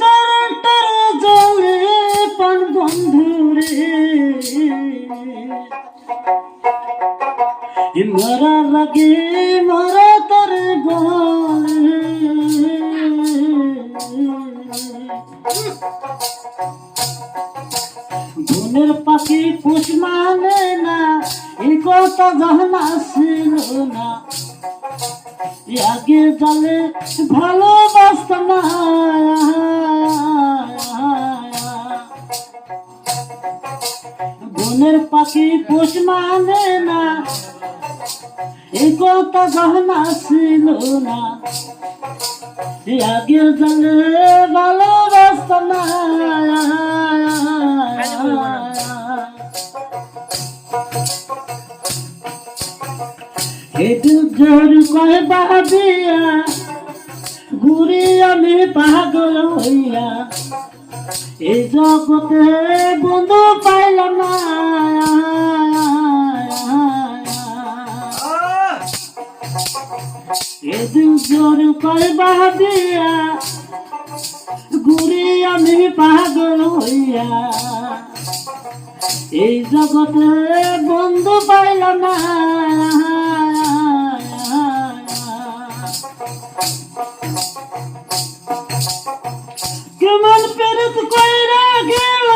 কারেন্টের জলে পান বন্ধুরে। মরার আগে মরা তার গলে। বনের পাখি পুষ মানে না এই কথা জানা ছিল না। এ আগে জালে ভালোবাসত না। বনের পাখি পোষ মানে না। এই কথা জানা ছিল না। আগে জালে ভালোবাসত না। একটু জোর কয় বাদিয়া ঘুরি আমি পাগল হইয়া এই জগতে বন্ধু পাইলাম না। এদিন জোর কয় বাদিয়া ঘুরি আমি পাগল হইয়া এই জগতে বন্ধু পাইলাম না। পেরত কইরা গেল।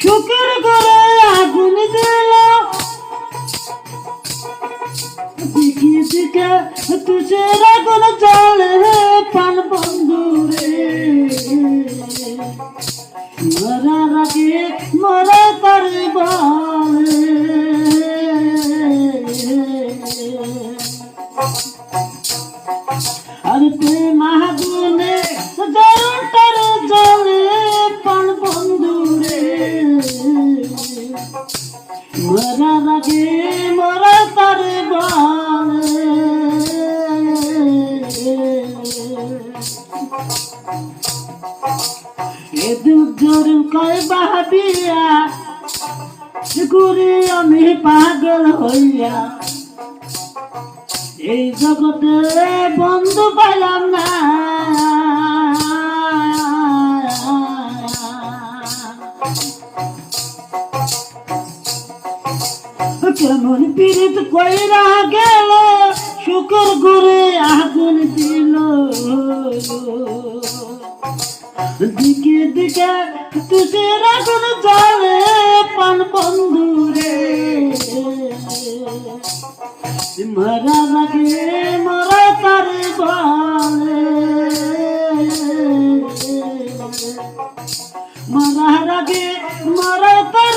শুকের করে আগুন দিল। দেখি দিকে তুষের আগুন জলে পান বন্ধু রে মরার আগে মরা তার বলে। ঘুরে আমি পাগল হইয়া। এই জগতে বন্ধু পাইলাম না। কেমন পীড়িত কইরা গেল, শুকর ঘুরে আগুন দিল। দিকে দিকে তুষের আগুন জলে পান বন্ধু রে মারা লাগে, মরা তার বলে। মরার আগে মরা তার